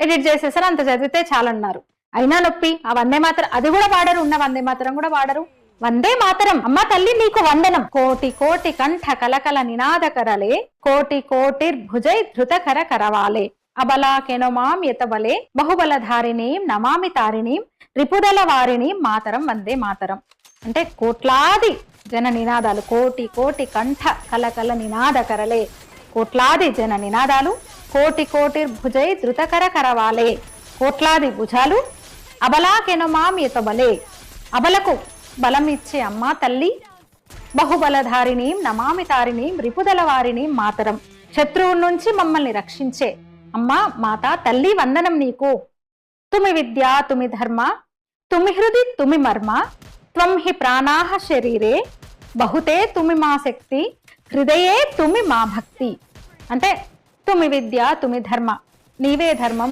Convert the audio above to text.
Edit చేసేసారు అంత చదివితే చాలన్నారు. అయినా నొప్పి ఆ వందే మాత్రం అది కూడా వాడరు ఉన్న వందే మాత్రం కూడా వాడరు. వందే మాతరం అమ్మ తల్లి నీకు వందనం. కోటి కోటి కంఠ కలకల నినాదకరలే కోటి కోటి భుజై ధృతకర కరవాలే. అబలాకెనమాం యతబలే బహుబలధారిణీం నమామి తారిణీం రిపుదల వారిని మాతరం వందే మాతరం. అంటే కోట్లాది జన నినాదాలు కోటి కోటి కంఠ కలకల నినాదకరలే కోట్లాది జన నినాదాలు కోటి కోటి భుజై ధృతకర కరవాలే. కోట్లాది భుజాలు అబలాకెనమామితబలే అబలకు బలం. ఇచ్చే అమ్మా తల్లి బహుబలధారిణి నమామి తారిణి రిపుదల వారిని మాతరం. శత్రువు నుంచి మమ్మల్ని రక్షించే. అమ్మా మాత తల్లి వందనం నీకు. తుమి విద్య తుమి ధర్మ తుమి హృది తుమి మర్మ త్వం హి ప్రాణాహ శరీరే. బహుతే తుమి మా శక్తి హృదయే తుమి మా భక్తి. అంటే తుమి విద్య తుమి ధర్మ. నీవే ధర్మం.